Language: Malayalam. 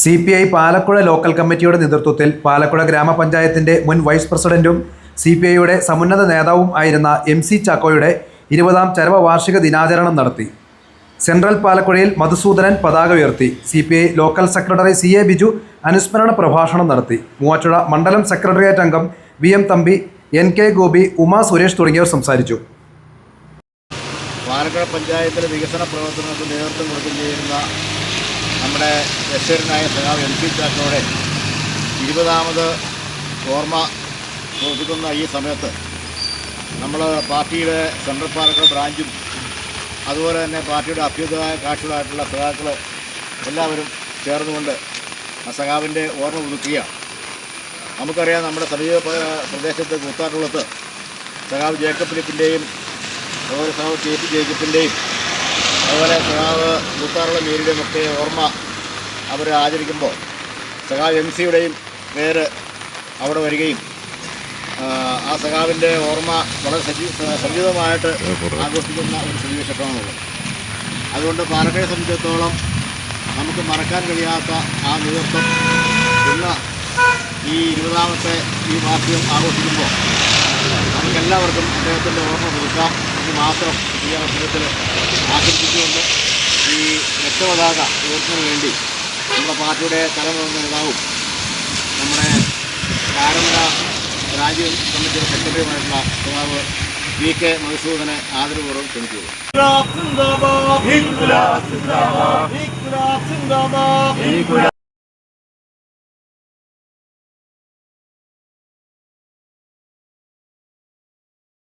C P I Palakkuzha local കമ്മിറ്റിയുടെ നേതൃത്വത്തിൽ പാലക്കുഴ ഗ്രാമപഞ്ചായത്തിന്റെ മുൻ വൈസ് പ്രസിഡന്റും സി പി ഐയുടെ സമുന്നത നേതാവും ആയിരുന്ന എം സി ചാക്കോയുടെ ഇരുപതാം ചരമവാർഷിക ദിനാചരണം നടത്തി. സെൻട്രൽ പാലക്കുഴയിൽ മധുസൂദനൻ പതാക ഉയർത്തി. C P I local secretary C A Biju അനുസ്മരണ പ്രഭാഷണം നടത്തി. മൂവാറ്റുഴ മണ്ഡലം സെക്രട്ടേറിയറ്റ് അംഗം V M Thampi N K Gopi Uma Suresh തുടങ്ങിയവർ സംസാരിച്ചു. പാലക്കുഴ പഞ്ചായത്തിലെ വികസന പ്രവർത്തനങ്ങൾക്ക് നേതൃത്വം കൊടുക്കുകയും ചെയ്യുന്ന നമ്മുടെ ബഷീറിനായ സഖാവ് എം സി ചാക്കോടെ ഇരുപതാമത് ഓർമ്മ ഒതുക്കുന്ന ഈ സമയത്ത് നമ്മൾ പാർട്ടിയുടെ സെൻട്രൽ പാലക്കാട് ബ്രാഞ്ചും അതുപോലെ തന്നെ പാർട്ടിയുടെ അഭ്യുദായ കാക്ഷികളായിട്ടുള്ള സഖാക്കൾ എല്ലാവരും ചേർന്നുകൊണ്ട് ആ സഖാവിന്റെ ഓർമ്മ പുതുക്കുകയാണ്. നമുക്കറിയാം നമ്മുടെ സമീപ പ്രദേശത്തെ കൂത്താട്ടുള്ളത്ത് സഖാവ് ജേക്കബ് ഫിലിപ്പിന്റെയും അതുപോലെ സഖാവ് കെ പി ജേക്കബിന്റെയും അതുപോലെ സഖാവ് മുത്താറുള്ള മീരിയുടെയും ഒക്കെ ഓർമ്മ അവർ ആചരിക്കുമ്പോൾ സഖാവ് എം സിയുടെയും പേര് അവിടെ വരികയും ആ, സഖാവിന്റെ ഓർമ്മ വളരെ സജീ സജീവമായിട്ട് ആഘോഷിക്കുന്ന ഒരു സന്നിവേശമാണുള്ളത് അതുകൊണ്ട് പാലക്കാട് സംബന്ധിച്ചിടത്തോളം നമുക്ക് മറക്കാൻ കഴിയാത്ത ആ നേതൃത്വം ഇന്ന് ഈ ഇരുപതാമത്തെ ഈ വാർഷികം ആഘോഷിക്കുമ്പോൾ നമുക്കെല്ലാവർക്കും അദ്ദേഹത്തിന്റെ ഓർമ്മ പുതുക്കാം. എന്ന് മാത്രം ഈ അവസരത്തിൽ ആശംസിച്ചുകൊണ്ട് ഈ രക്തപതാക ഉയർത്തുന്നതിന് വേണ്ടി നമ്മുടെ പാർട്ടിയുടെ തലമുറ നേതാവും നമ്മുടെ പാരമ്പര രാജ്യം കമ്മിറ്റിയുടെ സെക്രട്ടറിയുമായിട്ടുള്ള നേതാവ് വി കെ മധുസൂദനെ ആദരപൂർവം ക്ഷണിച്ചു.